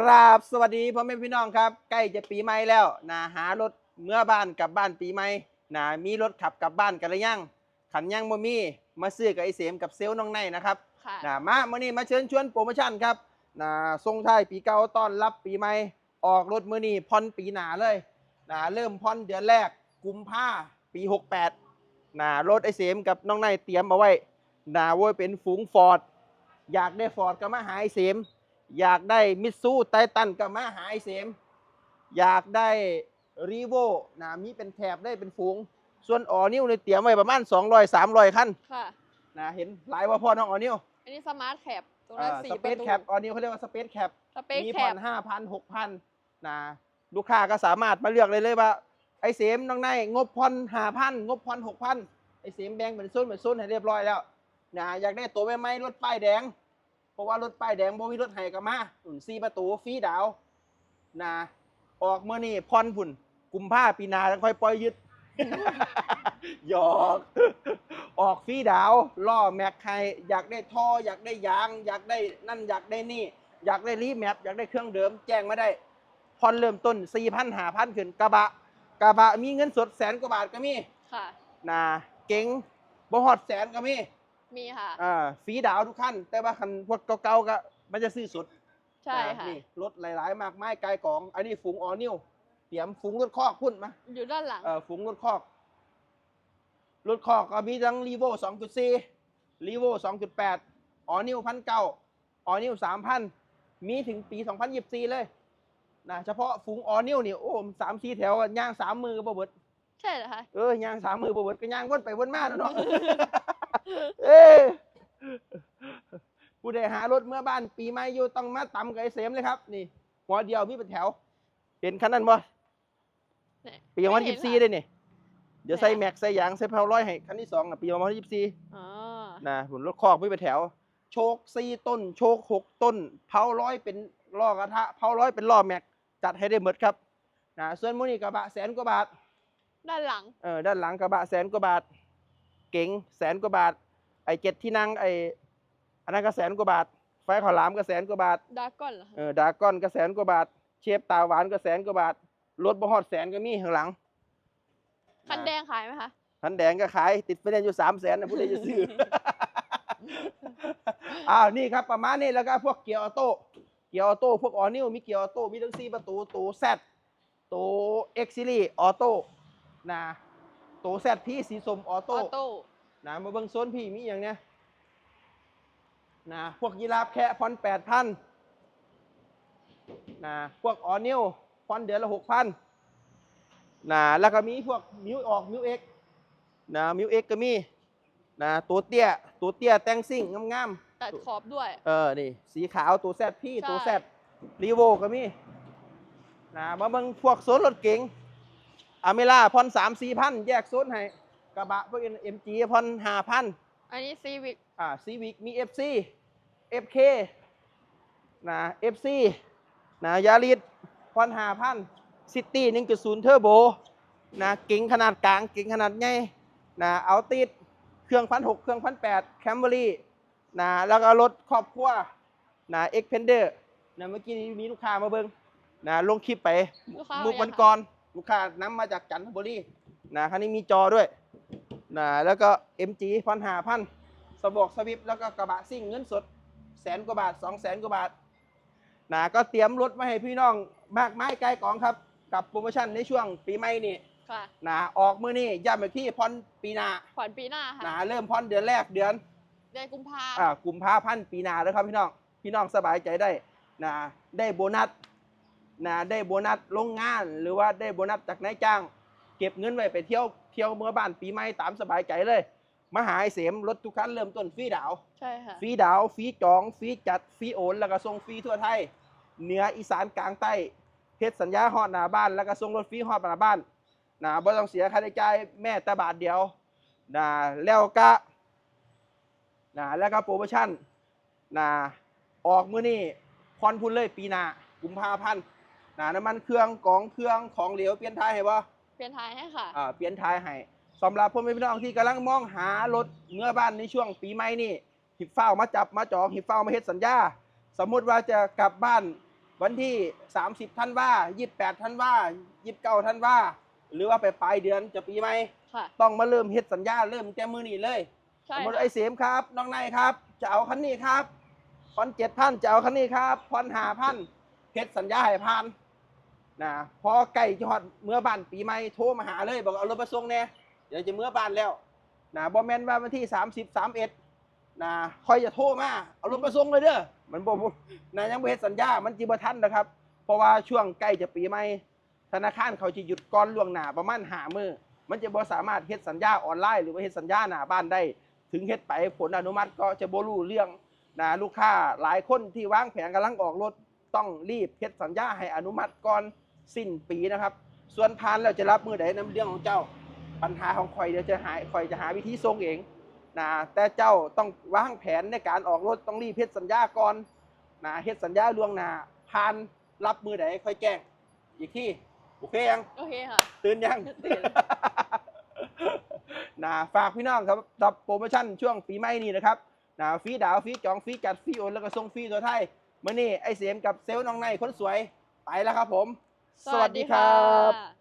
กราบสวัสดีพ่อแม่พี่น้องครับ ใกล้จะปีใหม่แล้วนะหารถเมื่อบ้านกลับบ้านปีใหม่นะมีรถขับกลับบ้านกันหรือยังขันยังบ่มีมาซื้อกับไอเสมกับเซลล์น้องในนะครับค่ะนะมาเมื่อนี้มาเชิญชวนโปรโมชั่นครับนะส่งท้ายปีเก่าต้อนรับปีใหม่ออกรถมื่อนี้ผ่อนปีหนาเลยนะเริ่มผ่อนเดือนแรกกุมภาปี 68นะรถไอเสมกับน้องในเตรียมเอาไว้นะว่าเป็นฝูงฟอร์ดอยากได้ฟอร์ดก็มาหาไอเสม อยากได้มิตซูไททันก็มาหาไอเสม อยากได้รีโวนะมีเป็นแถบได้เป็นฝูง ส่วนออนิวในยเตรียมไว้ประมาณ 200 300คันค่ะ นะเห็นหลายว่าพ่อน้องออนิวอันนี้สมาร์ทแคปตรงนั้นสี่สปเประซตูแคปออนิวเขาเรียกว่าสเปซแคปสเปซมีแคผ่อปนห้าพันหกพันนะลูกค้าก็สามารถมาเลือกเลยเลยว่า ไอเสมน้องในงบผ่อนห้าพันงบผ่อนหกพันไอเสมแบ่งเป็นโซนเป็นโซนให้เรียบร้อยแล้วนะอยากได้ตัวไม่ไม้รถป้ายแดงเพ ราะว่ารถป้ายแดงบ่มีรถไห้กับมาอุ่นซีประตูฟรีดาวนะออกเมื่อนี่ผ่อนพุ่น กุมภาปีหนาจะค่อยปล่อยยึดหยอก ออกฟรีดาวล่อแม็กใครอยากได้ท่ออยากได้ยาง อยากได้นั่นอยากได้นี่ อยากได้รีแมปอยากได้เครื่องเดิม แจ้งมาได้ผ่อนเริ่มต้น4 0 0 0 5 0 0ขึ้นกระบะกระบะมีเงินสดแสนกว่าบาทก็มีค่ะนะเก๋งบ่ฮอดแสนก็มี มีค่ะ อ่าฟรีดาวทุกขั้น แต่ว่าคันพวกเก่าๆก็มันจะซื้อสุดใช่อ่าค่ะ นี่รถหลายๆ มากไม้กายกอง อันนี้ฝูงออนิวเตรียมฝูงรถคอกพุ่นมา อยู่ด้านหลัง เอ่อฝูงรถคอก รถคอกก็มีทั้งรีโว2.4รีโว2.8ออนิวพันเก้าออนิว3,000 มีถึงปี 2024 เลยนะเฉพาะฝูงออนิวนี่โอ้สามสี่แถวอะย่างสามมือก็บ่เบิด ใช่เหรอคะ เออย่างสามมือบ่เบิดก็ย่างวนไปวนมาเนาะ เอ้ยผู้ใดหารถเมื่อบ้านปีใหม่อยู่ต้องมาตำกับไอ้เสมเลยครับ นี่หัวเดียวมีเป็นแถว เห็นคันนั้นบ่เนี่ยปีวันไม่ยี่เห็นสี่ค่ะเลยนี่เดี๋ยวไหนใส่อะแม็กใส่ยางใส่เพลาร้อยให้คันที่สองอะปีวันยี่สี่อ๋อนะผลรถคอกไม่เป็นแถว โชคสี่ต้น โชคหกต้นเผาร้อยเป็นล้อกระทะเผาร้อยเป็นล้อแม็กจัดให้ได้หมดครับนะส่วนมูนี่กระบะแสนกว่าบาท ด้านหลังเออด้านหลังกระบะแสนกว่าบาท เก๋งแสนกว่าบาท ไอ้เจ็ดที่นั่งไอ้อันนั้นก็แสนกว่าบาท ไฟขาวหลามก็แสนกว่าบาทดากอนเหรอคะเออดากอนก็แสนกว่าบาท เชฟตาหวานก็แสนกว่าบาทรถบ่ฮอดแสนก็มีข้างหลัง คันแดงขายไหมคะ คันแดงก็ขาย ติดไฟแนนซ์อยู่สามแสนนะผู้ใดจะซื้อ อ้าวนี่ครับประมาณนี้แล้วก็พวกเกียร์ออโต้ เกียร์ออโต้พวกออนิวมีเกียร์ออโต้มีทั้งสี่ประตูตัวแซดตัวเอ็กซิลี่ออโต้นะ ตัวแซดพี่สีส้มอออโต้อโต้นะมาเบิ่งโซนพี่มีอย่างเนี้ยนะพวกยีราฟแค่พอนแปดพันนะพวกออนิวพอนเดือนละหกพันนะแล้วก็มีพวกมิวออกมิวเอ็กนะมิวเอ็กก็มีนะตัวเตี้ยตัวเตี้ยแต่งซิ่งงามตัดขอบด้วยๆเออ นี่ สีขาวตัวแซดพี่ใช่ตัวแซดรีโวก็มีนะมาเบิ่งพวกโซนรถเก๋ง อเมล่าพอนสามสี่พันแยกโซนให้กระบะพวกเอ็มจีพอนห้าพันอันนี้ซีวิกอ่าซีวิกมี FC FK นะ FC นะยาริสพอนหาพันซิตี้หนึ่งจุดศูนย์เทอร์โบนะเก่งขนาดกลางเก่งขนาดใหญ่นะเอาติดเครื่องพันหกเครื่องพันแปดแคมเบอรี่นะแล้วก็รถครอบครัวนะเอ็กเพนเดอร์นะเมื่อกี้นี้มีลูกค้ามาเบิงนะลงคลิปไปลูกค้ามุกเอายังวันคะก่อน ลูกค้านำมาจากจันทบุรีนะคันนี้มีจอด้วยนะแล้วก็ MG พันหาพันสบอกสวิปแล้วก็กระบะซิ่งเงินสดแสนกว่าบาทสองแสนกว่าบาทนะก็เตรียมรถมาให้พี่น้องมากไม้ไกลกองครับ กับโปรโมชั่นในช่วงปีใหม่นี่ค่ะนะออกมือนี่ย้ำอีกที่พอนปีหนาผ่อนปีหน้าค่ะนะเริ่มพอนเดือนแรกเดือนเดือนกุมภาอ่ากุมภาพันธ์ปีหน้าแล้วครับพี่น้องพี่น้องสบายใจได้นะได้โบนัส นะได้โบนัสโรงงาน หรือว่าได้โบนัสจากนายจ้าง เก็บเงินไว้ไปเที่ยวเที่ยวเมื่อบ้านปีใหม่ตามสบายใจเลยมาหาไอ้เสมรถทุกคันเริ่มต้นฟรีดาวใช่ค่ะฟรีดาวฟรีจองฟรีจัดฟรีโอน แล้วก็ส่งฟรีทั่วไทยเหนืออีสานกลางใต้เพชรสัญญาฮอดหน้าบ้านแล้วก็ส่งรถฟรีฮอดหน้าบ้านนะบ่ต้องเสียค่าใช้จ่ายแม่แต่บาทเดียวนะแล้วก็นะแล้วก็โปรโมชั่นนะออกมื้อนี้พรพุ่นเลยปีหน้ากุมภาพันธ์ นะน้ำมันเครื่องกองเครื่องของเหลวเปลี่ยนท้ายให้บ่เปลี่ยนท้ายให้ค่ะอ่าเปลี่ยนท้ายให้สำหรับพ่อแม่พี่น้องที่กำลังมองหารถเมื่อบ้านในช่วงปีใหม่นี่หิบเฝ้ามาจับมาจองหิบเฝ้ามาเฮ็ดสัญญา สมมุติว่าจะกลับบ้านวันที่ 30ท่านว่า 28ท่านว่า29ท่านว่า หรือว่าไปปลายเดือนจะปีใหม่ค่ะ ต้องมาเริ่มเฮ็ดสัญญาเริ่มแก้มือนี้เลยใช่สมมติค่ะไอ้เสมครับ น้องนายครับ จะเอาคันนี้ครับพอนเจ็ดพันจะเอาคันนี้ครับพอนหาพัน เฮ็ดสัญญาให้พันนะพอใกล้จะฮอดเมื่อบ้านปีใหม่โทรมาหาเลย บอกเอารถมาส่งแน่เดี๋ยวจะเมื่อบ้านแล้วนะบ่แม่นว่าวันที่30 31นะค่อยจะโทรมาเอารถมาส่งเลยเด้อมันบ่บ่นะยังบ่เฮ็ดสัญญา มันจิบ่ทันนะครับ เพราะว่าช่วงใกล้จะปีใหม่ธนาคารเขาจะหยุดก่อนล่วงหน้าประมาณ5มื้อมันจะบ่สามารถเฮ็ดสัญญาออนไลน์หรือว่าเฮ็ดสัญญาหน้าบ้านได้ ถึงเฮ็ดไปผลอนุมัติก็จะบ่รู้เรื่องนะลูกค้าหลายคนที่วางแผนกำลังออกรถ ต้องรีบเฮ็ดสัญญาให้อนุมัติก่อนสิ้นปีนะครับ ส่วนผ่านแล้วจะรับมือใดนั้นเรื่องของเจ้าปัญหาของข่อยเดี๋ยวจะหาข่อยจะหาวิธีส่งเองนะแต่เจ้าต้องวางแผนในการออกรถต้องรีบเฮ็ดสัญญาก่อนนะเฮ็ดสัญญาล่วงหน้าผ่านรับมือใดค่อยแจ้งอีกที่โอเคยังโอเคค่ะ ตื่นยังตื่นนะฝากพี่น้องครับรับโปรโมชั่นช่วงปีใหม่นี้นะครับนะฟรีดาวฟรีจองฟรีจัดฟรีโอนแล้วก็ส่งฟรีตัวไทย มื่อนี้ไอเสียมกับเซลล์น้องในคนสวยไปแล้วครับผม สวัสดีค่ะ